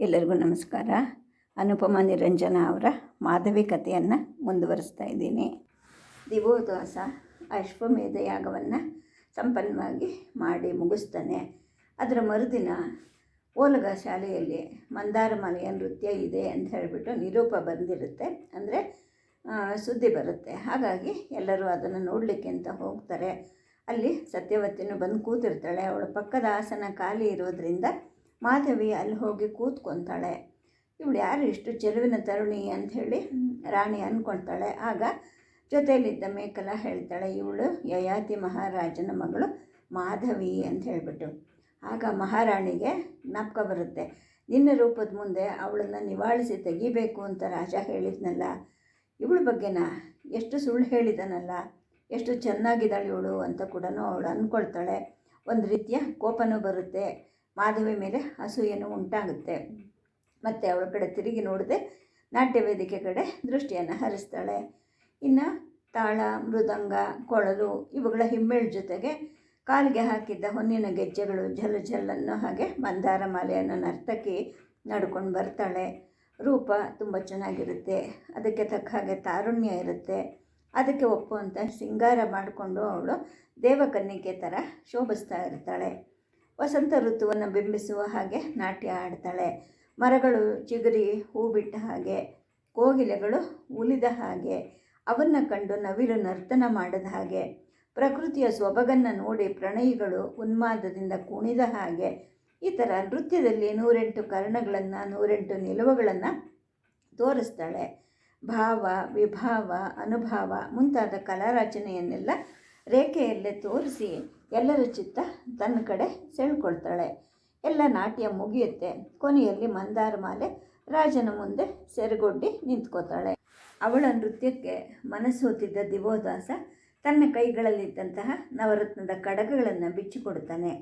ಎಲ್ಲರಿಗೂ ನಮಸ್ಕಾರ. ಅನುಪಮ ನಿರಂಜನ ಅವರ ಮಾಧವಿ ಕಥೆಯನ್ನು ಮುಂದುವರಿಸ್ತಾ ಇದ್ದೀನಿ. ದಿವೋದಾಸ ಅಶ್ವಮೇಧ ಯಾಗವನ್ನು ಸಂಪನ್ನವಾಗಿ ಮಾಡಿ ಮುಗಿಸ್ತಾನೆ. ಅದರ ಮರುದಿನ ಓಲಗ ಶಾಲೆಯಲ್ಲಿ ಮಂದಾರ ಮಲೆಯ ನೃತ್ಯ ಇದೆ ಅಂತ ಹೇಳಿಬಿಟ್ಟು ನಿರೂಪ ಬಂದಿರುತ್ತೆ. ಅಂದರೆ ಸುದ್ದಿ ಬರುತ್ತೆ. ಹಾಗಾಗಿ ಎಲ್ಲರೂ ಅದನ್ನು ನೋಡಲಿಕ್ಕೆ ಅಂತ ಹೋಗ್ತಾರೆ. ಅಲ್ಲಿ ಸತ್ಯವತಿನೂ ಬಂದು ಕೂತಿರ್ತಾಳೆ. ಅವಳ ಪಕ್ಕದ ಆಸನ ಖಾಲಿ ಇರೋದ್ರಿಂದ ಮಾಧವಿ ಅಲ್ಲಿ ಹೋಗಿ ಕೂತ್ಕೊತಾಳೆ. ಇವಳು ಯಾರು ಇಷ್ಟು ಚೆಲುವಿನ ತರುಣಿ? ಅಂಥೇಳಿ ರಾಣಿ ಅಂದ್ಕೊಳ್ತಾಳೆ ಆಗ ಜೊತೆಯಲ್ಲಿದ್ದ ಮೇಕಲ ಹೇಳ್ತಾಳೆ, ಇವಳು ಯಯಾತಿ ಮಹಾರಾಜನ ಮಗಳು ಮಾಧವಿ ಅಂತ ಹೇಳಿಬಿಟ್ಟು. ಆಗ ಮಹಾರಾಣಿಗೆ ಜ್ಞಾಪಕ ಬರುತ್ತೆ. ನಿನ್ನ ರೂಪದ ಮುಂದೆ ಅವಳನ್ನು ನಿವಾಳಿಸಿ ತೆಗಿಬೇಕು ಅಂತ ರಾಜ ಹೇಳಿದ್ನಲ್ಲ, ಇವಳ ಬಗ್ಗೆನಾ ಎಷ್ಟು ಸುಳ್ಳು ಹೇಳಿದನಲ್ಲ, ಎಷ್ಟು ಚೆನ್ನಾಗಿದ್ದಾಳೆ ಇವಳು ಅಂತ ಕೂಡ ಅವಳು ಅಂದ್ಕೊಳ್ತಾಳೆ ಒಂದು ರೀತಿಯ ಕೋಪನೂ ಬರುತ್ತೆ. ಮಾಧವಿ ಮೇಲೆ ಅಸೂಯೆನೂ ಉಂಟಾಗುತ್ತೆ. ಮತ್ತು ಅವಳ ಕಡೆ ತಿರುಗಿ ನೋಡದೆ ನಾಟ್ಯ ವೇದಿಕೆ ಕಡೆ ದೃಷ್ಟಿಯನ್ನು ಹರಿಸ್ತಾಳೆ. ಇನ್ನು ತಾಳ, ಮೃದಂಗ, ಕೊಳಲು ಇವುಗಳ ಹಿಮ್ಮೇಳ ಜೊತೆಗೆ ಕಾಲಿಗೆ ಹಾಕಿದ್ದ ಹೊನ್ನಿನ ಗೆಜ್ಜೆಗಳು ಝಲ್ ಝಲ್ಲನ್ನು ಹಾಗೆ ಮಂದಾರ ಮಾಲೆಯನ್ನು ನರ್ತಕಿ ನಡ್ಕೊಂಡು ಬರ್ತಾಳೆ. ರೂಪ ತುಂಬ ಚೆನ್ನಾಗಿರುತ್ತೆ. ಅದಕ್ಕೆ ತಕ್ಕ ಹಾಗೆ ತಾರುಣ್ಯ ಇರುತ್ತೆ. ಅದಕ್ಕೆ ಒಪ್ಪುವಂಥ ಸಿಂಗಾರ ಮಾಡಿಕೊಂಡು ಅವಳು ದೇವಕನ್ನಿಕೆ ಥರ ಶೋಭಿಸ್ತಾ ಇರ್ತಾಳೆ. ವಸಂತ ಋತುವನ್ನು ಬಿಂಬಿಸುವ ಹಾಗೆ ನಾಟ್ಯ ಆಡ್ತಾಳೆ. ಮರಗಳು ಚಿಗುರಿ ಹೂ ಬಿಟ್ಟ ಹಾಗೆ, ಕೋಗಿಲೆಗಳು ಉಲಿದ ಹಾಗೆ, ಅವನ್ನು ಕಂಡು ನವಿಲು ನರ್ತನ ಮಾಡಿದ ಹಾಗೆ, ಪ್ರಕೃತಿಯ ಸೊಬಗನ್ನು ನೋಡಿ ಪ್ರಣಯಿಗಳು ಉನ್ಮಾದದಿಂದ ಕುಣಿದ ಹಾಗೆ, ಈ ಥರ ನೃತ್ಯದಲ್ಲಿ ನೂರೆಂಟು ಕರ್ಣಗಳನ್ನು, ನೂರೆಂಟು ನಿಲುವುಗಳನ್ನು ತೋರಿಸ್ತಾಳೆ. ಭಾವ, ವಿಭಾವ, ಅನುಭಾವ ಮುಂತಾದ ಕಲಾರಚನೆಯನ್ನೆಲ್ಲ ರೇಖೆಯಲ್ಲೇ ತೋರಿಸಿ ಎಲ್ಲರ ಚಿತ್ತ ತನ್ನ ಕಡೆ ಸೆಳ್ಕೊಳ್ತಾಳೆ. ಎಲ್ಲ ನಾಟ್ಯ ಮುಗಿಯುತ್ತೆ. ಕೊನೆಯಲ್ಲಿ ಮಂದಾರ ಮಾಲೆ ರಾಜನ ಮುಂದೆ ಸೆರೆಗೊಡ್ಡಿ ನಿಂತ್ಕೋತಾಳೆ. ಅವಳ ನೃತ್ಯಕ್ಕೆ ಮನಸ್ಸೋತಿದ್ದ ದಿವೋದಾಸ ತನ್ನ ಕೈಗಳಲ್ಲಿದ್ದಂತಹ ನವರತ್ನದ ಕಡಗಗಳನ್ನು ಬಿಚ್ಚಿಕೊಡ್ತಾನೆ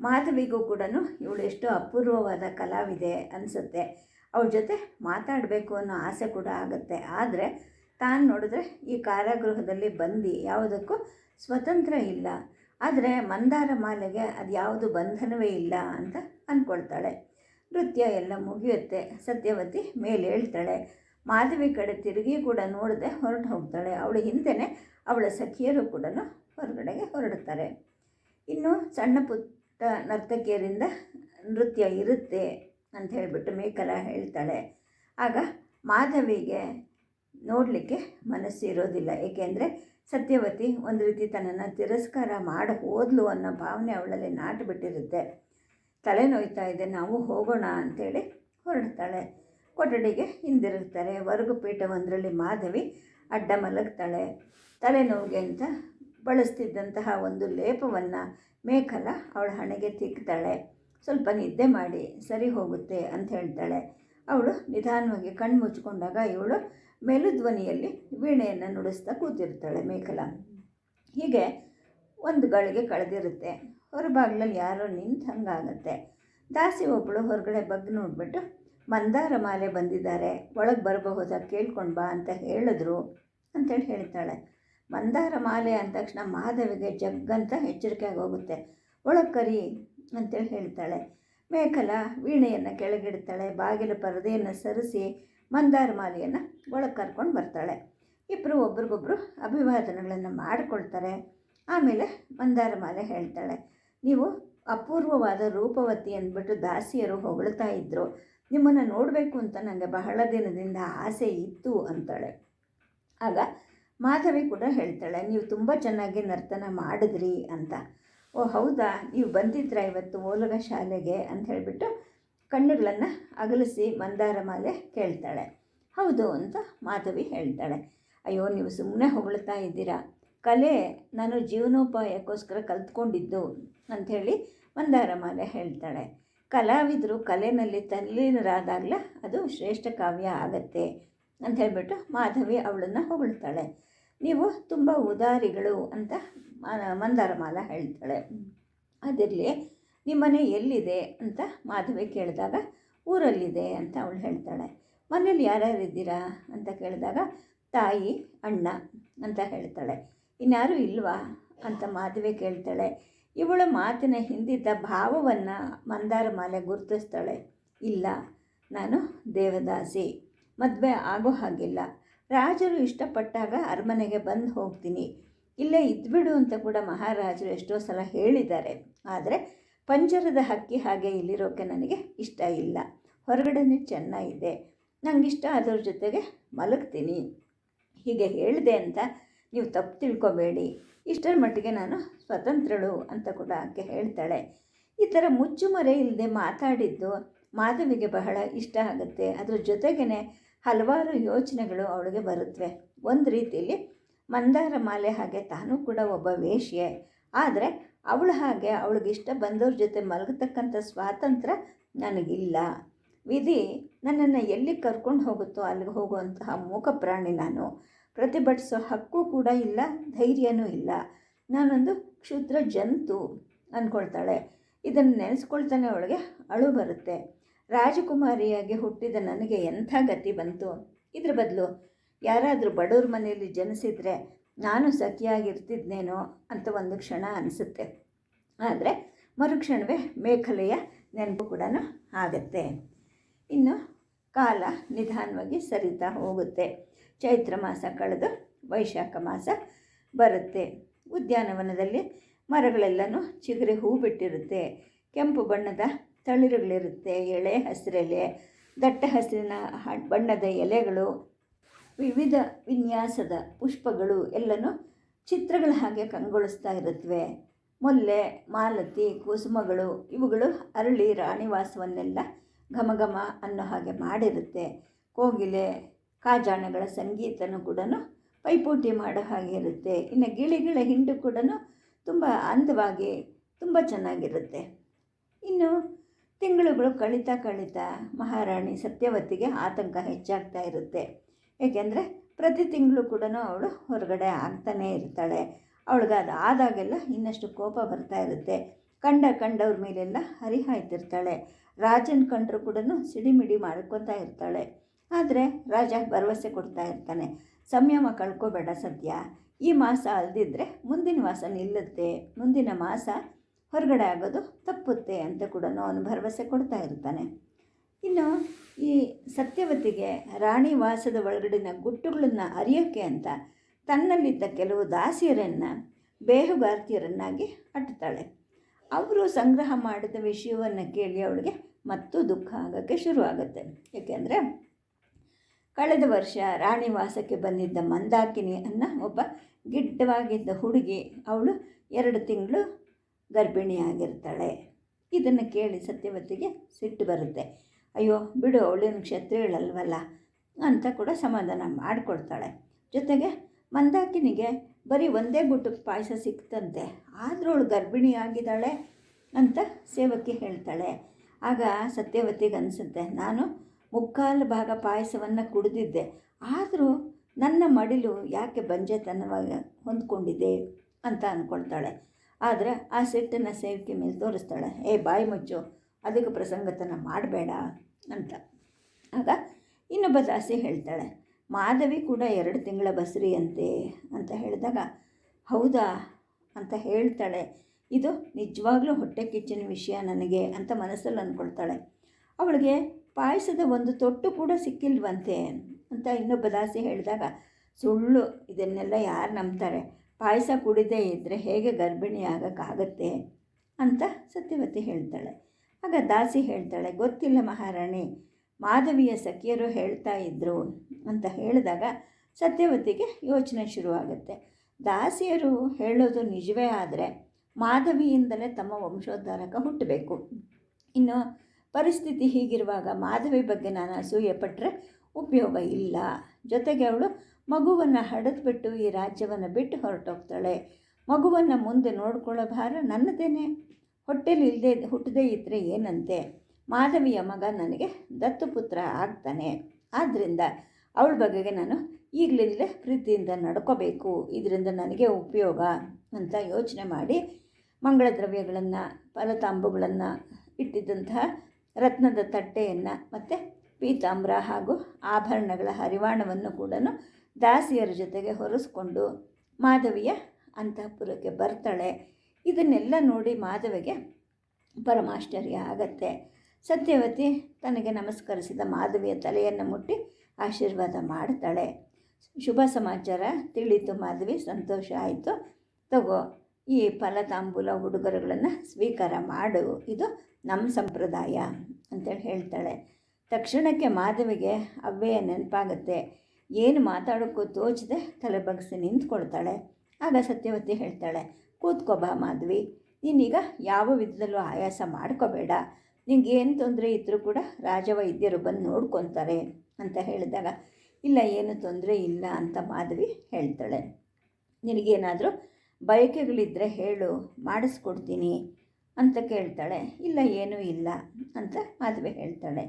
ಮಾಧವಿಗೂ ಕೂಡ ಇವಳು ಎಷ್ಟು ಅಪೂರ್ವವಾದ ಕಲಾವಿದೆ ಅನಿಸುತ್ತೆ. ಅವಳ ಜೊತೆ ಮಾತಾಡಬೇಕು ಅನ್ನೋ ಆಸೆ ಕೂಡ ಆಗುತ್ತೆ. ಆದರೆ ತಾನು ನೋಡಿದ್ರೆ ಈ ಕಾರಾಗೃಹದಲ್ಲಿ ಬಂದು ಯಾವುದಕ್ಕೂ ಸ್ವತಂತ್ರ ಇಲ್ಲ. ಆದರೆ ಮಂದಾರ ಮಾಲೆಗೆ ಅದು ಯಾವುದು ಬಂಧನವೇ ಇಲ್ಲ ಅಂತ ಅಂದ್ಕೊಳ್ತಾಳೆ ನೃತ್ಯ ಎಲ್ಲ ಮುಗಿಯುತ್ತೆ. ಸತ್ಯವತಿ ಮೇಲೆ ಹೇಳ್ತಾಳೆ. ಮಾಧವಿ ಕಡೆ ತಿರುಗಿ ಕೂಡ ನೋಡದೆ ಹೊರಟು ಹೋಗ್ತಾಳೆ. ಅವಳ ಹಿಂದೆನೆ ಅವಳ ಸಖಿಯರು ಕೂಡ ಹೊರಗಡೆಗೆ ಹೊರಡ್ತಾರೆ. ಇನ್ನು ಸಣ್ಣ ಪುಟ್ಟ ನರ್ತಕಿಯರಿಂದ ನೃತ್ಯ ಇರುತ್ತೆ ಅಂತ ಹೇಳಿಬಿಟ್ಟು ಮೇಕಲ ಹೇಳ್ತಾಳೆ. ಆಗ ಮಾಧವಿಗೆ ನೋಡಲಿಕ್ಕೆ ಮನಸ್ಸು ಇರೋದಿಲ್ಲ. ಏಕೆಂದರೆ ಸತ್ಯವತಿ ಒಂದು ರೀತಿ ತನ್ನನ್ನು ತಿರಸ್ಕಾರ ಮಾಡಿ ಹೋದ್ಲು ಅನ್ನೋ ಭಾವನೆ ಅವಳಲ್ಲಿ ನಾಟುಬಿಟ್ಟಿರುತ್ತೆ ತಲೆ ನೋಯ್ತಾ ಇದೆ, ನಾವು ಹೋಗೋಣ ಅಂಥೇಳಿ ಹೊರಡ್ತಾಳೆ. ಕೊಠಡಿಗೆ ಹಿಂದಿರುಗ್ತಾರೆ. ವರ್ಗು ಪೀಠ ಒಂದರಲ್ಲಿ ಮಾಧವಿ ಅಡ್ಡ ಮಲಗ್ತಾಳೆ. ತಲೆನೋವಿಗೆ ಅಂತ ಬಳಸ್ತಿದ್ದಂತಹ ಒಂದು ಲೇಪವನ್ನು ಮೇಕಲ ಅವಳ ಹಣೆಗೆ ತಿಕ್ತಾಳೆ. ಸ್ವಲ್ಪ ನಿದ್ದೆ ಮಾಡಿ ಸರಿ ಹೋಗುತ್ತೆ ಅಂತ ಹೇಳ್ತಾಳೆ. ಅವಳು ನಿಧಾನವಾಗಿ ಕಣ್ಣು ಮುಚ್ಕೊಂಡಾಗ ಇವಳು ಮೆಲುಧ್ವನಿಯಲ್ಲಿ ವೀಣೆಯನ್ನು ನುಡಿಸ್ತಾ ಕೂತಿರ್ತಾಳೆ ಮೇಕಲ ಹೀಗೆ ಒಂದು ಗಳಿಗೆ ಕಳೆದಿರುತ್ತೆ. ಹೊರಬಾಗ್ಲಲ್ಲಿ ಯಾರೋ ನಿಂತು ಹಂಗಾಗತ್ತೆ. ದಾಸಿ ಒಬ್ಬಳು ಹೊರಗಡೆ ಬಗ್ಗೆ ನೋಡಿಬಿಟ್ಟು, ಮಂದಾರ ಮಾಲೆ ಬಂದಿದ್ದಾರೆ. ಒಳಗೆ ಬರಬಹುದಾ? ಕೇಳ್ಕೊಂಡು ಬಾ ಅಂತ ಹೇಳಿದ್ರು ಅಂತೇಳಿ ಹೇಳ್ತಾಳೆ. ಮಂದಾರ ಮಾಲೆ ಅಂದ ತಕ್ಷಣ ಮಾಧವಿಗೆ ಜಗ್ಗಂತ ಎಚ್ಚರಿಕೆ ಆಗೋಗುತ್ತೆ. ಒಳಗೆ ಕರಿ ಅಂತೇಳಿ ಹೇಳ್ತಾಳೆ. ಮೇಖಲ ವೀಣೆಯನ್ನು ಕೆಳಗಿಡ್ತಾಳೆ. ಬಾಗಿಲ ಪರದೆಯನ್ನು ಸರಿಸಿ ಮಂದಾರ ಮಾಲೆಯನ್ನು ಒಳಗೆ ಕರ್ಕೊಂಡು ಬರ್ತಾಳೆ. ಇಬ್ಬರು ಒಬ್ರಿಗೊಬ್ರು ಅಭಿವಾದನೆಗಳನ್ನು ಮಾಡಿಕೊಳ್ತಾರೆ. ಆಮೇಲೆ ಮಂದಾರ ಮಾಲೆ ಹೇಳ್ತಾಳೆ, ನೀವು ಅಪೂರ್ವವಾದ ರೂಪವತಿ ಅಂದ್ಬಿಟ್ಟು ದಾಸಿಯರು ಹೊಗಳ್ತಾ ಇದ್ದರು ನಿಮ್ಮನ್ನು ನೋಡಬೇಕು ಅಂತ ನನಗೆ ಬಹಳ ದಿನದಿಂದ ಆಸೆ ಇತ್ತು ಅಂತಾಳೆ. ಆಗ ಮಾಧವಿ ಕೂಡ ಹೇಳ್ತಾಳೆ, ನೀವು ತುಂಬ ಚೆನ್ನಾಗಿ ನರ್ತನ ಮಾಡಿದ್ರಿ ಅಂತ. ಓ, ಹೌದಾ? ನೀವು ಬಂದಿದ್ರಾ ಇವತ್ತು ಓಲಗ ಶಾಲೆಗೆ? ಅಂತ ಹೇಳಿಬಿಟ್ಟು ಕಣ್ಣುಗಳನ್ನು ಅಗಲಿಸಿ ಮಂದಾರ ಮಾಲೆ ಕೇಳ್ತಾಳೆ. ಹೌದು ಅಂತ ಮಾಧವಿ ಹೇಳ್ತಾಳೆ. ಅಯ್ಯೋ, ನೀವು ಸುಮ್ಮನೆ ಹೊಗಳ್ತಾ ಇದ್ದೀರಾ? ಕಲೆ ನಾನು ಜೀವನೋಪಾಯಕ್ಕೋಸ್ಕರ ಕಲ್ತ್ಕೊಂಡಿದ್ದು ಅಂಥೇಳಿ ಮಂದಾರ ಮಾಲೆ ಹೇಳ್ತಾಳೆ. ಕಲಾವಿದರು ಕಲೆಯಲ್ಲಿ ತಲ್ಲೀನರಾದಾಗಲೇ ಅದು ಶ್ರೇಷ್ಠ ಕಾವ್ಯ ಆಗತ್ತೆ ಅಂತ ಹೇಳಿಬಿಟ್ಟು ಮಾಧವಿ ಅವಳನ್ನು ಹೊಗಳ್ತಾಳೆ. ನೀವು ತುಂಬ ಉದಾರಿಗಳು ಅಂತ ಮಂದಾರ ಮಾಲ ಹೇಳ್ತಾಳೆ. ಅದಿರಲಿ ನಿಮ್ಮನೆ ಎಲ್ಲಿದೆ ಅಂತ ಮಾಧವಿ ಕೇಳಿದಾಗ, ಊರಲ್ಲಿದೆ ಅಂತ ಅವಳು ಹೇಳ್ತಾಳೆ. ಮನೇಲಿ ಯಾರ್ಯಾರು ಇದ್ದೀರಾ ಅಂತ ಕೇಳಿದಾಗ, ತಾಯಿ, ಅಣ್ಣ ಅಂತ ಹೇಳ್ತಾಳೆ. ಇನ್ಯಾರೂ ಇಲ್ವಾ ಅಂತ ಮಾಧವಿ ಕೇಳ್ತಾಳೆ. ಇವಳ ಮಾತಿನ ಹಿಂದಿದ್ದ ಭಾವವನ್ನು ಮಂದಾರ ಮಾಲೆ ಗುರುತಿಸ್ತಾಳೆ. ಇಲ್ಲ, ನಾನು ದೇವದಾಸಿ. ಮದುವೆ ಆಗೋ ಹಾಗಿಲ್ಲ. ರಾಜರು ಇಷ್ಟಪಟ್ಟಾಗ ಅರಮನೆಗೆ ಬಂದು ಹೋಗ್ತೀನಿ. ಇಲ್ಲೇ ಇದ್ಬಿಡು ಅಂತ ಕೂಡ ಮಹಾರಾಜರು ಎಷ್ಟೋ ಸಲ ಹೇಳಿದ್ದಾರೆ. ಆದರೆ ಪಂಜರದ ಹಕ್ಕಿ ಹಾಗೆ ಇಲ್ಲಿರೋಕ್ಕೆ ನನಗೆ ಇಷ್ಟ ಇಲ್ಲ. ಹೊರಗಡೆನೇ ಚೆನ್ನಾಗಿದೆ. ನನಗಿಷ್ಟ ಅದರ ಜೊತೆಗೆ ಮಲಗ್ತೀನಿ. ಹೀಗೆ ಹೇಳಿದೆ ಅಂತ ನೀವು ತಪ್ಪು ತಿಳ್ಕೊಬೇಡಿ. ಇಷ್ಟರ ಮಟ್ಟಿಗೆ ನಾನು ಸ್ವತಂತ್ರಳು ಅಂತ ಕೂಡ ಆಕೆ ಹೇಳ್ತಾಳೆ. ಈ ಥರ ಮುಚ್ಚುಮರೆ ಇಲ್ಲದೆ ಮಾತಾಡಿದ್ದು ಮಾಧವಿಗೆ ಬಹಳ ಇಷ್ಟ ಆಗುತ್ತೆ. ಅದರ ಜೊತೆಗೇ ಹಲವಾರು ಯೋಚನೆಗಳು ಅವಳಿಗೆ ಬರುತ್ತವೆ ಒಂದು ರೀತಿಯಲ್ಲಿ ಮಂದಾರ ಮಾಲೆ ಹಾಗೆ ತಾನೂ ಕೂಡ ಒಬ್ಬ ವೇಶ್ಯೆ. ಆದರೆ ಅವಳ ಹಾಗೆ ಅವಳಿಗಿಷ್ಟ ಬಂದವ್ರ ಜೊತೆ ಮಲಗತಕ್ಕಂಥ ಸ್ವಾತಂತ್ರ್ಯ ನನಗಿಲ್ಲ. ವಿಧಿ, ನನ್ನನ್ನು ಎಲ್ಲಿ ಕರ್ಕೊಂಡು ಹೋಗುತ್ತೋ ಅಲ್ಲಿಗೆ ಹೋಗುವಂತಹ ಮೂಕ ಪ್ರಾಣಿ ನಾನು. ಪ್ರತಿಭಟಿಸೋ ಹಕ್ಕು ಕೂಡ ಇಲ್ಲ, ಧೈರ್ಯನೂ ಇಲ್ಲ. ನಾನೊಂದು ಕ್ಷುದ್ರ ಜಂತು ಅಂದ್ಕೊಳ್ತಾಳೆ ಇದನ್ನು ನೆನೆಸ್ಕೊಳ್ತಾನೆ ಅವಳಿಗೆ ಅಳು ಬರುತ್ತೆ. ರಾಜಕುಮಾರಿಯಾಗಿ ಹುಟ್ಟಿದ ನನಗೆ ಎಂಥ ಗತಿ ಬಂತು? ಇದ್ರ ಬದಲು ಯಾರಾದರೂ ಬಡವ್ರ ಮನೆಯಲ್ಲಿ ಜನಿಸಿದರೆ ನಾನು ಸಖಿಯಾಗಿರ್ತಿದ್ನೇನೋ ಅಂತ ಒಂದು ಕ್ಷಣ ಅನಿಸುತ್ತೆ. ಆದರೆ ಮರುಕ್ಷಣವೇ ಮೇಖಲೆಯ ನೆನಪು ಕೂಡ ಆಗತ್ತೆ. ಇನ್ನು ಕಾಲ ನಿಧಾನವಾಗಿ ಸರಿತಾ ಹೋಗುತ್ತೆ. ಚೈತ್ರ ಮಾಸ ಕಳೆದು ವೈಶಾಖ ಮಾಸ ಬರುತ್ತೆ. ಉದ್ಯಾನವನದಲ್ಲಿ ಮರಗಳೆಲ್ಲನೂ ಚಿಗುರಿ ಹೂ ಬಿಟ್ಟಿರುತ್ತೆ. ಕೆಂಪು ಬಣ್ಣದ ತಳಿರುಗಳಿರುತ್ತೆ, ಎಳೆ ಹಸಿರೆಲೆ ದಟ್ಟ ಹಸಿರಿನ ಬಣ್ಣದ ಎಲೆಗಳು ವಿವಿಧ ವಿನ್ಯಾಸದ ಪುಷ್ಪಗಳು ಎಲ್ಲನೂ ಚಿತ್ರಗಳ ಹಾಗೆ ಕಂಗೊಳಿಸ್ತಾ ಇರುತ್ತವೆ. ಮೊಲ್ಲೆ, ಮಾಲತಿ, ಕುಸುಮಗಳು ಇವುಗಳು ಅರಳಿ ರಾಣಿವಾಸವನ್ನೆಲ್ಲ ಘಮಘಮ ಅನ್ನೋ ಹಾಗೆ ಮಾಡಿರುತ್ತೆ. ಕೋಗಿಲೆ ಕಾಜಾಣಗಳ ಸಂಗೀತನೂ ಕೂಡ ಪೈಪೋಟಿ ಮಾಡೋ ಹಾಗೆ ಇರುತ್ತೆ. ಇನ್ನು ಗಿಳಿಗಳ ಹಿಂಡು ಕೂಡ ತುಂಬ ಅಂದವಾಗಿ ತುಂಬ ಚೆನ್ನಾಗಿರುತ್ತೆ. ಇನ್ನು ತಿಂಗಳುಗಳು ಕಳೀತಾ ಕಳೀತಾ ಮಹಾರಾಣಿ ಸತ್ಯವತಿಗೆ ಆತಂಕ ಹೆಚ್ಚಾಗ್ತಾ ಇರುತ್ತೆ. ಏಕೆಂದರೆ ಪ್ರತಿ ತಿಂಗಳು ಕೂಡ ಅವಳು ಹೊರಗಡೆ ಆಗ್ತಾನೇ ಇರ್ತಾಳೆ. ಅವಳಿಗೆ ಅದು ಆದಾಗೆಲ್ಲ ಇನ್ನಷ್ಟು ಕೋಪ ಬರ್ತಾ ಇರುತ್ತೆ. ಕಂಡ ಕಂಡವ್ರ ಮೇಲೆಲ್ಲ ಹರಿಹಾಯ್ತಿರ್ತಾಳೆ. ರಾಜನ ಕಂಡರೂ ಕೂಡ ಸಿಡಿಮಿಡಿ ಮಾಡ್ಕೊತಾ ಇರ್ತಾಳೆ. ಆದರೆ ರಾಜ ಭರವಸೆ ಕೊಡ್ತಾ ಇರ್ತಾನೆ. ಸಂಯಮ ಕಳ್ಕೊಬೇಡ ಸದ್ಯ. ಈ ಮಾಸ ಅಲ್ದಿದ್ರೆ ಮುಂದಿನ ಮಾಸ ನಿಲ್ಲುತ್ತೆ. ಮುಂದಿನ ಮಾಸ ಹೊರಗಡೆ ಆಗೋದು ತಪ್ಪುತ್ತೆ ಅಂತ ಕೂಡ ಅವನು ಭರವಸೆ ಕೊಡ್ತಾ ಇರ್ತಾನೆ. ಇನ್ನು ಈ ಸತ್ಯವತಿಗೆ ರಾಣಿ ವಾಸದ ಒಳಗಡಿನ ಗುಟ್ಟುಗಳನ್ನು ಅರಿಯೋಕ್ಕೆ ಅಂತ ತನ್ನಲ್ಲಿದ್ದ ಕೆಲವು ದಾಸಿಯರನ್ನು ಬೇಹುಗಾರ್ತಿಯರನ್ನಾಗಿ ಅಟ್ತಾಳೆ ಅವರು ಸಂಗ್ರಹ ಮಾಡಿದ ವಿಷಯವನ್ನು ಕೇಳಿ ಅವಳಿಗೆ ಮತ್ತೂ ದುಃಖ ಆಗೋಕ್ಕೆ ಶುರುವಾಗುತ್ತೆ. ಏಕೆಂದರೆ ಕಳೆದ ವರ್ಷ ರಾಣಿ ವಾಸಕ್ಕೆ ಬಂದಿದ್ದ ಮಂದಾಕಿನಿ ಅನ್ನೋ ಒಬ್ಬ ಗಿಡ್ಡವಾಗಿದ್ದ ಹುಡುಗಿ, ಅವಳು ಎರಡು ತಿಂಗಳು ಗರ್ಭಿಣಿಯಾಗಿರ್ತಾಳೆ. ಇದನ್ನು ಕೇಳಿ ಸತ್ಯವತಿಗೆ ಸಿಟ್ಟು ಬರುತ್ತೆ. ಅಯ್ಯೋ, ಬಿಡು, ಅವಳೇನು ಕ್ಷತ್ರಿಯಳಲ್ವಲ್ಲ ಅಂತ ಕೂಡ ಸಮಾಧಾನ ಮಾಡಿಕೊಡ್ತಾಳೆ ಜೊತೆಗೆ ಮಂದಾಕಿನಿಗೆ ಬರೀ ಒಂದೇ ಗುಟ್ಟಕ್ಕೆ ಪಾಯಸ ಸಿಕ್ತಂತೆ. ಆದರೂ ಅವಳು ಗರ್ಭಿಣಿಯಾಗಿದ್ದಾಳೆ ಅಂತ ಸೇವಕಿ ಹೇಳ್ತಾಳೆ. ಆಗ ಸತ್ಯವತಿಗೆ ಅನಿಸುತ್ತೆ, ನಾನು ಮುಕ್ಕಾಲು ಭಾಗ ಪಾಯಸವನ್ನು ಕುಡಿದಿದ್ದೆ. ಆದರೂ ನನ್ನ ಮಡಿಲು ಯಾಕೆ ಬಂಜೆತನವಾಗಿ ಹೊಂದ್ಕೊಂಡಿದೆ? ಅಂತ ಅಂದ್ಕೊಳ್ತಾಳೆ ಆದರೆ ಆ ಸಿಟ್ಟನ್ನು ಸೇವಕಿ ಮೇಲೆ ತೋರಿಸ್ತಾಳೆ, ಏ ಬಾಯಿ ಮುಚ್ಚು ಅದಕ್ಕೆ ಪ್ರಸಂಗತನ ಮಾಡಬೇಡ ಅಂತ. ಆಗ ಇನ್ನೊಬ್ಬ ದಾಸಿ ಹೇಳ್ತಾಳೆ, ಮಾಧವಿ ಕೂಡ ಎರಡು ತಿಂಗಳ ಬಸರಿಯಂತೆ ಅಂತ ಹೇಳಿದಾಗ, ಹೌದಾ ಅಂತ ಹೇಳ್ತಾಳೆ, ಇದು ನಿಜವಾಗ್ಲೂ ಹೊಟ್ಟೆ ಕಿಚ್ಚಿನ ವಿಷಯ ನನಗೆ ಅಂತ ಮನಸ್ಸಲ್ಲಿ ಅಂದ್ಕೊಳ್ತಾಳೆ. ಅವಳಿಗೆ ಪಾಯಸದ ಒಂದು ತೊಟ್ಟು ಕೂಡ ಸಿಕ್ಕಿಲ್ವಂತೆ ಅಂತ ಇನ್ನೊಬ್ಬ ದಾಸಿ ಹೇಳಿದಾಗ, ಸುಳ್ಳು, ಇದನ್ನೆಲ್ಲ ಯಾರು ನಂಬ್ತಾರೆ? ಪಾಯಸ ಕುಡಿದೇ ಇದ್ದರೆ ಹೇಗೆ ಗರ್ಭಿಣಿ ಆಗೋಕ್ಕಾಗತ್ತೆ ಅಂತ ಸತ್ಯವತಿ ಹೇಳ್ತಾಳೆ. ಆಗ ದಾಸಿ ಹೇಳ್ತಾಳೆ, ಗೊತ್ತಿಲ್ಲ ಮಹಾರಾಣಿ, ಮಾಧವಿಯ ಸಖಿಯರು ಹೇಳ್ತಾ ಇದ್ದರು ಅಂತ ಹೇಳಿದಾಗ ಸತ್ಯವತಿಗೆ ಯೋಚನೆ ಶುರುವಾಗುತ್ತೆ. ದಾಸಿಯರು ಹೇಳೋದು ನಿಜವೇ ಆದರೆ ಮಾಧವಿಯಿಂದಲೇ ತಮ್ಮ ವಂಶೋದ್ಧಾರಕ ಹುಟ್ಟಬೇಕು ಇನ್ನು ಪರಿಸ್ಥಿತಿ ಹೀಗಿರುವಾಗ ಮಾಧವಿ ಬಗ್ಗೆ ನಾನು ಅಸೂಯೆ ಪಟ್ಟರೆ ಉಪಯೋಗ ಇಲ್ಲ. ಜೊತೆಗೆ ಅವಳು ಮಗುವನ್ನು ಹಡದ್ಬಿಟ್ಟು ಈ ರಾಜ್ಯವನ್ನು ಬಿಟ್ಟು ಹೊರಟೋಗ್ತಾಳೆ. ಮಗುವನ್ನು ಮುಂದೆ ನೋಡ್ಕೊಳ್ಳೋ ಭಾರ ನನ್ನದೇನೆ. ಹೊಟ್ಟೆಲಿ ಇಲ್ಲದೆ ಹುಟ್ಟದೇ ಇದ್ದರೆ ಏನಂತೆ? ಮಾಧವಿಯ ಮಗ ನನಗೆ ದತ್ತುಪುತ್ರ ಆಗ್ತಾನೆ. ಆದ್ದರಿಂದ ಅವಳ ಬಗೆಗೆ ನಾನು ಈಗಲಿಂದಲೇ ಪ್ರೀತಿಯಿಂದ ನಡ್ಕೋಬೇಕು. ಇದರಿಂದ ನನಗೆ ಉಪಯೋಗ ಅಂತ ಯೋಚನೆ ಮಾಡಿ ಮಂಗಳ ದ್ರವ್ಯಗಳನ್ನು ಫಲತಾಂಬುಗಳನ್ನು ಇಟ್ಟಿದ್ದಂತಹ ರತ್ನದ ತಟ್ಟೆಯನ್ನು ಮತ್ತು ಪೀತಾಂಬ್ರ ಹಾಗೂ ಆಭರಣಗಳ ಹರಿವಾಣವನ್ನು ಕೂಡ ದಾಸಿಯರ ಜೊತೆಗೆ ಹೊರಿಸ್ಕೊಂಡು ಮಾಧವಿಯ ಅಂತಃಪುರಕ್ಕೆ ಬರ್ತಾಳೆ. ಇದನ್ನೆಲ್ಲ ನೋಡಿ ಮಾಧವಿಗೆ ಪರಮಾಶ್ಚರ್ಯ ಆಗತ್ತೆ. ಸತ್ಯವತಿ ತನಗೆ ನಮಸ್ಕರಿಸಿದ ಮಾಧವಿಯ ತಲೆಯನ್ನು ಮುಟ್ಟಿ ಆಶೀರ್ವಾದ ಮಾಡ್ತಾಳೆ. ಶುಭ ಸಮಾಚಾರ ತಿಳಿತು ಮಾಧವಿ, ಸಂತೋಷ ಆಯಿತು. ತಗೋ, ಈ ಫಲತಾಂಬೂಲ ಉಡುಗೊರೆಗಳನ್ನು ಸ್ವೀಕಾರ ಮಾಡು. ಇದು ನಮ್ಮ ಸಂಪ್ರದಾಯ ಅಂತೇಳಿ ಹೇಳ್ತಾಳೆ. ತಕ್ಷಣಕ್ಕೆ ಮಾಧವಿಗೆ ಅವ್ವೆಯ ನೆನಪಾಗುತ್ತೆ. ಏನು ಮಾತಾಡೋಕ್ಕೂ ತೋಚದೆ ತಲೆ ಬಗ್ಸಿ ನಿಂತ್ಕೊಳ್ತಾಳೆ. ಆಗ ಸತ್ಯವತಿ ಹೇಳ್ತಾಳೆ ಕೂತ್ಕೋಬಾ ಮಾಧವಿ. ನೀನೀಗ ಯಾವ ವಿಧದಲ್ಲೂ ಆಯಾಸ ಮಾಡ್ಕೋಬೇಡ. ನಿಂಗೆ ಏನು ತೊಂದರೆ ಇದ್ದರೂ ಕೂಡ ರಾಜವೈದ್ಯರು ಬಂದು ನೋಡ್ಕೊತಾರೆ ಅಂತ ಹೇಳಿದಾಗ, ಇಲ್ಲ, ಏನು ತೊಂದರೆ ಇಲ್ಲ ಅಂತ ಮಾಧವಿ ಹೇಳ್ತಾಳೆ. ನಿನಗೇನಾದರೂ ಬಯಕೆಗಳಿದ್ದರೆ ಹೇಳು, ಮಾಡಿಸ್ಕೊಡ್ತೀನಿ ಅಂತ ಕೇಳ್ತಾಳೆ. ಇಲ್ಲ, ಏನೂ ಇಲ್ಲ ಅಂತ ಮಾಧವಿ ಹೇಳ್ತಾಳೆ.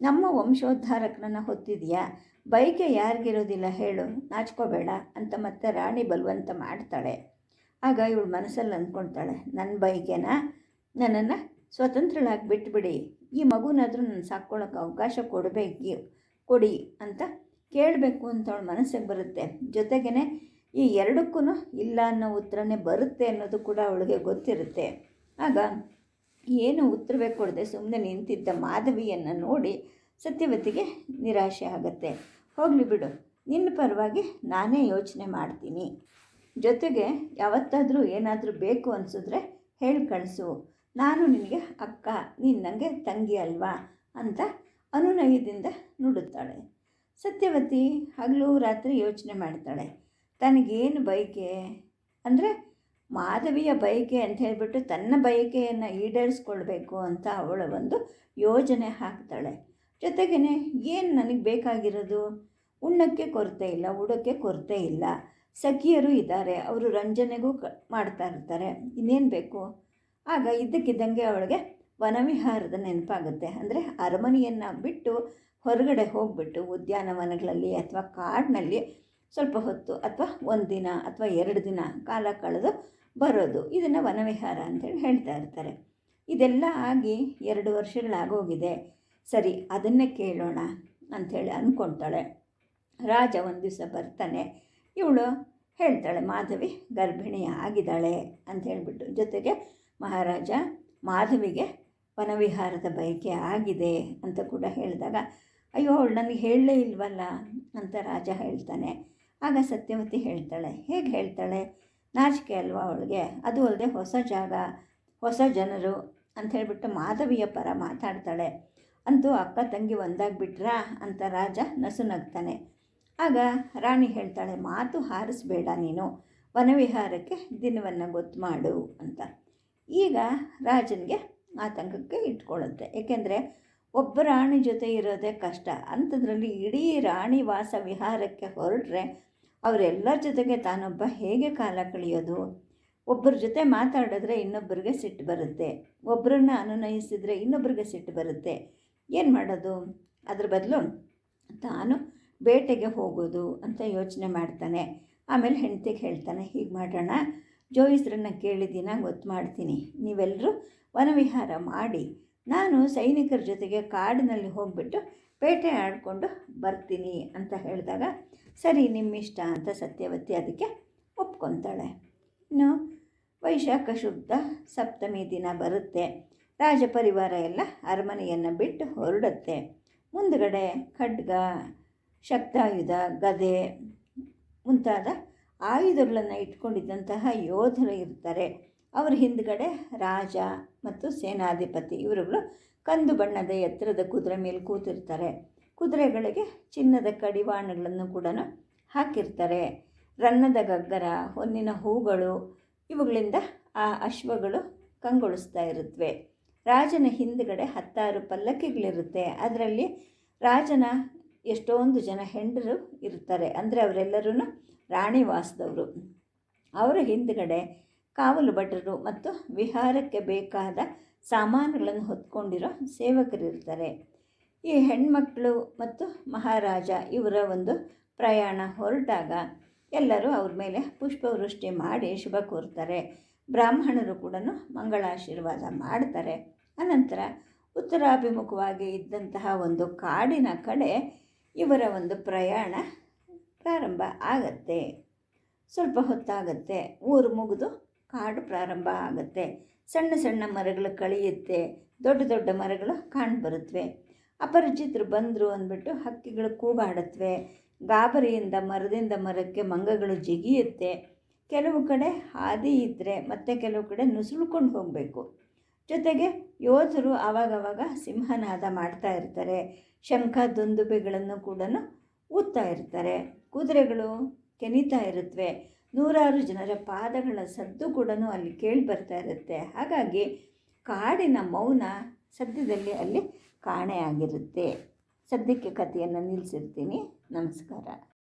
ನಮ್ಮ ವಂಶೋದ್ಧಾರಕನನ್ನು ಹೊತ್ತಿದೆಯಾ? ಬಯಕೆ ಯಾರಿಗಿರೋದಿಲ್ಲ ಹೇಳು, ನಾಚ್ಕೋಬೇಡ ಅಂತ ಮತ್ತೆ ರಾಣಿ ಬಲವಂತ ಮಾಡ್ತಾಳೆ. ಆಗ ಇವಳು ಮನಸ್ಸಲ್ಲಿ ಅಂದ್ಕೊಳ್ತಾಳೆ ನನ್ನ ಬೈಕೆನ ನನ್ನನ್ನು ಸ್ವತಂತ್ರಳಾಗಿ ಬಿಟ್ಬಿಡಿ ಈ ಮಗುನಾದರೂ ನಾನು ಸಾಕ್ಕೊಳ್ಳೋಕೆ ಅವಕಾಶ ಕೊಡಬೇಕು, ಕೊಡಿ ಅಂತ ಕೇಳಬೇಕು ಅಂತ ಅವಳ ಮನಸ್ಸಿಗೆ ಬರುತ್ತೆ. ಜೊತೆಗೇ ಈ ಎರಡಕ್ಕೂ ಇಲ್ಲ ಅನ್ನೋ ಉತ್ತರನೇ ಬರುತ್ತೆ ಅನ್ನೋದು ಕೂಡ ಅವಳಿಗೆ ಗೊತ್ತಿರುತ್ತೆ. ಆಗ ಏನು ಉತ್ತರವೇ ಕೊಡದೆ ಸುಮ್ಮನೆ ನಿಂತಿದ್ದ ಮಾಧವಿಯನ್ನು ನೋಡಿ ಸತ್ಯವತಿಗೆ ನಿರಾಶೆ ಆಗುತ್ತೆ. ಹೋಗಲಿ ಬಿಡು, ನಿನ್ನ ಪರವಾಗಿ ನಾನೇ ಯೋಚನೆ ಮಾಡ್ತೀನಿ. ಜೊತೆಗೆ ಯಾವತ್ತಾದರೂ ಏನಾದರೂ ಬೇಕು ಅನಿಸಿದ್ರೆ ಹೇಳಿ ಕಳಿಸು. ನಾನು ನಿನಗೆ ಅಕ್ಕ, ನೀನು ನನಗೆ ತಂಗಿ ಅಲ್ವಾ ಅಂತ ಅನುನಯದಿಂದ ನುಡುತ್ತಾಳೆ. ಸತ್ಯವತಿ ಹಗಲು ರಾತ್ರಿ ಯೋಚನೆ ಮಾಡ್ತಾಳೆ. ತನಗೇನು ಬಯಕೆ? ಅಂದರೆ ಮಾಧವಿಯ ಬಯಕೆ ಅಂತ ಹೇಳಿಬಿಟ್ಟು ತನ್ನ ಬಯಕೆಯನ್ನು ಈಡೇರಿಸ್ಕೊಳ್ಬೇಕು ಅಂತ ಅವಳ ಒಂದು ಯೋಜನೆ ಹಾಕ್ತಾಳೆ. ಜೊತೆಗೇ ಏನು ನನಗೆ ಬೇಕಾಗಿರೋದು? ಉಣ್ಣಕ್ಕೆ ಕೊರತೆ ಇಲ್ಲ, ಉಡೋಕ್ಕೆ ಕೊರತೆ ಇಲ್ಲ. ಸಖಿಯರು ಇದ್ದಾರೆ, ಅವರು ರಂಜನೆಗೂ ಕ, ಮಾಡ್ತಾ ಇರ್ತಾರೆ, ಇನ್ನೇನು ಬೇಕು? ಆಗ ಇದ್ದಕ್ಕಿದ್ದಂಗೆ ಅವಳಿಗೆ ವನವಿಹಾರದ ನೆನಪಾಗುತ್ತೆ. ಅಂದರೆ ಅರಮನೆಯನ್ನು ಬಿಟ್ಟು ಹೊರಗಡೆ ಹೋಗ್ಬಿಟ್ಟು ಉದ್ಯಾನವನಗಳಲ್ಲಿ ಅಥವಾ ಕಾಡಿನಲ್ಲಿ ಸ್ವಲ್ಪ ಹೊತ್ತು ಅಥವಾ ಒಂದು ದಿನ ಅಥವಾ ಎರಡು ದಿನ ಕಾಲ ಕಳೆದು ಬರೋದು. ಇದನ್ನು ವನವಿಹಾರ ಅಂತೇಳಿ ಹೇಳ್ತಾ ಇರ್ತಾರೆ. ಇದೆಲ್ಲ ಆಗಿ ಎರಡು ವರ್ಷಗಳಾಗೋಗಿದೆ. ಸರಿ, ಅದನ್ನೇ ಕೇಳೋಣ ಅಂಥೇಳಿ ಅಂದ್ಕೊಳ್ತಾಳೆ. ರಾಜ ಒಂದು ದಿವಸ ಬರ್ತಾನೆ. ಇವಳು ಹೇಳ್ತಾಳೆ, ಮಾಧವಿ ಗರ್ಭಿಣಿ ಆಗಿದ್ದಾಳೆ ಅಂತ ಹೇಳಿಬಿಟ್ಟು. ಜೊತೆಗೆ ಮಹಾರಾಜ, ಮಾಧವಿಗೆ ವನವಿಹಾರದ ಬಯಕೆ ಆಗಿದೆ ಅಂತ ಕೂಡ ಹೇಳಿದಾಗ, ಅಯ್ಯೋ, ಅವಳು ನನಗೆ ಹೇಳಲೇ ಇಲ್ವಲ್ಲ ಅಂತ ರಾಜ ಹೇಳ್ತಾನೆ. ಆಗ ಸತ್ಯವತಿ ಹೇಳ್ತಾಳೆ, ಹೇಗೆ ಹೇಳ್ತಾಳೆ? ನಾಚಿಕೆ ಅಲ್ವಾ ಅವಳಿಗೆ? ಅದು ಅಲ್ಲದೆ ಹೊಸ ಜಾಗ, ಹೊಸ ಜನರು ಅಂತ ಹೇಳಿಬಿಟ್ಟು ಮಾಧವಿಯ ಪರ ಮಾತಾಡ್ತಾಳೆ. ಅಂತೂ ಅಕ್ಕ, ತಂಗಿ ಒಂದಾಗ್ಬಿಟ್ರಾ? ಅಂತ ರಾಜ ನಸು ನಗ್ತಾನೆ ಆಗ ರಾಣಿ ಹೇಳ್ತಾಳೆ, ಮಾತು ಹಾರಿಸ್ಬೇಡ ನೀನು, ವನವಿಹಾರಕ್ಕೆ ದಿನವನ್ನು ಗೊತ್ತು ಮಾಡು ಅಂತ. ಈಗ ರಾಜನಿಗೆ ಆತಂಕಕ್ಕೆ ಇಟ್ಕೊಳ್ಳುತ್ತೆ. ಏಕೆಂದರೆ ಒಬ್ಬ ರಾಣಿ ಜೊತೆ ಇರೋದೇ ಕಷ್ಟ. ಅಂಥದ್ರಲ್ಲಿ ಇಡೀ ರಾಣಿ ವಾಸ ವಿಹಾರಕ್ಕೆ ಹೊರಟ್ರೆ ಅವರೆಲ್ಲರ ಜೊತೆಗೆ ತಾನೊಬ್ಬ ಹೇಗೆ ಕಾಲ ಕಳೆಯೋದು? ಒಬ್ಬರ ಜೊತೆ ಮಾತಾಡಿದ್ರೆ ಇನ್ನೊಬ್ಬರಿಗೆ ಸಿಟ್ಟು ಬರುತ್ತೆ. ಒಬ್ಬರನ್ನ ಅನುನಯಿಸಿದರೆ ಇನ್ನೊಬ್ಬರಿಗೆ ಸಿಟ್ಟು ಬರುತ್ತೆ. ಏನು ಮಾಡೋದು? ಅದ್ರ ಬದಲು ತಾನು ಬೇಟೆಗೆ ಹೋಗೋದು ಅಂತ ಯೋಚನೆ ಮಾಡ್ತಾನೆ. ಆಮೇಲೆ ಹೆಂಡತಿಗೆ ಹೇಳ್ತಾನೆ, ಹೀಗೆ ಮಾಡೋಣ. ಜೋಯಿಸ್ರನ್ನ ಕೇಳಿದ್ದೀನ, ಗೊತ್ತು ಮಾಡ್ತೀನಿ. ನೀವೆಲ್ಲರೂ ವನವಿಹಾರ ಮಾಡಿ. ನಾನು ಸೈನಿಕರ ಜೊತೆಗೆ ಕಾಡಿನಲ್ಲಿ ಹೋಗಿಬಿಟ್ಟು ಬೇಟೆ ಆಡಿಕೊಂಡು ಬರ್ತೀನಿ ಅಂತ ಹೇಳಿದಾಗ, ಸರಿ, ನಿಮ್ಮಿಷ್ಟ ಅಂತ ಸತ್ಯವತಿ ಅದಕ್ಕೆ ಒಪ್ಕೊತಾಳೆ. ಇನ್ನು ವೈಶಾಖ ಶುದ್ಧ ಸಪ್ತಮಿ ದಿನ ಬರುತ್ತೆ. ರಾಜ ಪರಿವಾರ ಎಲ್ಲ ಅರಮನೆಯನ್ನು ಬಿಟ್ಟು ಹೊರಡುತ್ತೆ. ಮುಂದುಗಡೆ ಖಡ್ಗ ಶಕ್ತಾಯುಧ, ಗದೆ ಮುಂತಾದ ಆಯುಧಗಳನ್ನು ಇಟ್ಕೊಂಡಿದ್ದಂತಹ ಯೋಧರು ಇರ್ತಾರೆ. ಅವರ ಹಿಂದ್ಗಡೆ ರಾಜ ಮತ್ತು ಸೇನಾಧಿಪತಿ ಇವರುಗಳು ಕಂದು ಬಣ್ಣದ ಎತ್ತರದ ಕುದುರೆ ಮೇಲೆ ಕೂತಿರ್ತಾರೆ. ಕುದುರೆಗಳಿಗೆ ಚಿನ್ನದ ಕಡಿವಾಣಗಳನ್ನು ಕೂಡ ಹಾಕಿರ್ತಾರೆ. ರನ್ನದ ಗಗ್ಗರ, ಹೊನ್ನಿನ ಹೂಗಳು, ಇವುಗಳಿಂದ ಆ ಅಶ್ವಗಳು ಕಂಗೊಳಿಸ್ತಾ ಇರುತ್ತವೆ ರಾಜನ ಹಿಂದ್ಗಡೆ ಹತ್ತಾರು ಪಲ್ಲಕ್ಕಿಗಳಿರುತ್ತೆ. ಅದರಲ್ಲಿ ರಾಜನ ಎಷ್ಟೊಂದು ಜನ ಹೆಂಡರು ಇರ್ತಾರೆ. ಅಂದರೆ ಅವರೆಲ್ಲರೂ ರಾಣಿ ವಾಸದವರು. ಅವರ ಹಿಂದ್ಗಡೆ ಕಾವಲು ಭಟರು ಮತ್ತು ವಿಹಾರಕ್ಕೆ ಬೇಕಾದ ಸಾಮಾನುಗಳನ್ನು ಹೊತ್ಕೊಂಡಿರೋ ಸೇವಕರಿರ್ತಾರೆ ಈ ಹೆಣ್ಮಕ್ಕಳು ಮತ್ತು ಮಹಾರಾಜ ಇವರ ಒಂದು ಪ್ರಯಾಣ ಹೊರಟಾಗ ಎಲ್ಲರೂ ಅವ್ರ ಮೇಲೆ ಪುಷ್ಪವೃಷ್ಟಿ ಮಾಡಿ ಶುಭ ಕೋರ್ತಾರೆ. ಬ್ರಾಹ್ಮಣರು ಕೂಡ ಮಂಗಳಾಶೀರ್ವಾದ ಮಾಡ್ತಾರೆ. ಅನಂತರ ಉತ್ತರಾಭಿಮುಖವಾಗಿ ಇದ್ದಂತಹ ಒಂದು ಕಾಡಿನ ಕಡೆ ಇವರ ಒಂದು ಪ್ರಯಾಣ ಪ್ರಾರಂಭ ಆಗತ್ತೆ. ಸ್ವಲ್ಪ ಹೊತ್ತಾಗತ್ತೆ. ಊರು ಮುಗಿದು ಕಾಡು ಪ್ರಾರಂಭ ಆಗುತ್ತೆ. ಸಣ್ಣ ಸಣ್ಣ ಮರಗಳು ಕಳೆಯುತ್ತೆ. ದೊಡ್ಡ ದೊಡ್ಡ ಮರಗಳು ಕಾಣ್ಬರುತ್ತವೆ ಅಪರಿಚಿತರು ಬಂದರು ಅಂದ್ಬಿಟ್ಟು ಹಕ್ಕಿಗಳು ಕೂಗಾಡತ್ವೆ. ಗಾಬರಿಯಿಂದ, ಮರದಿಂದ ಮರಕ್ಕೆ ಮಂಗಗಳು ಜಿಗಿಯುತ್ತೆ. ಕೆಲವು ಕಡೆ ಹಾದಿ ಇದ್ದರೆ ಮತ್ತೆ ಕೆಲವು ಕಡೆ ನುಸುಳ್ಕೊಂಡು ಹೋಗಬೇಕು. ಜೊತೆಗೆ ಯೋಧರು ಆವಾಗವಾಗ ಸಿಂಹನಾದ ಮಾಡ್ತಾ ಇರ್ತಾರೆ. ಶಂಖ ದುಂದುಬೆಗಳನ್ನು ಕೂಡ ಊದ್ತಾ ಇರ್ತಾರೆ. ಕುದುರೆಗಳು ಕೆನಿತಾ ಇರುತ್ತವೆ ನೂರಾರು ಜನರ ಪಾದಗಳ ಸದ್ದು ಕೂಡ ಅಲ್ಲಿ ಕೇಳಿ ಬರ್ತಾ ಇರುತ್ತೆ. ಹಾಗಾಗಿ ಕಾಡಿನ ಮೌನ ಸದ್ಯದಲ್ಲಿ ಅಲ್ಲಿ ಕಾಣೆಯಾಗಿರುತ್ತೆ. ಸದ್ಯಕ್ಕೆ ಕಥೆಯನ್ನು ನಿಲ್ಲಿಸಿರ್ತೀನಿ ನಮಸ್ಕಾರ.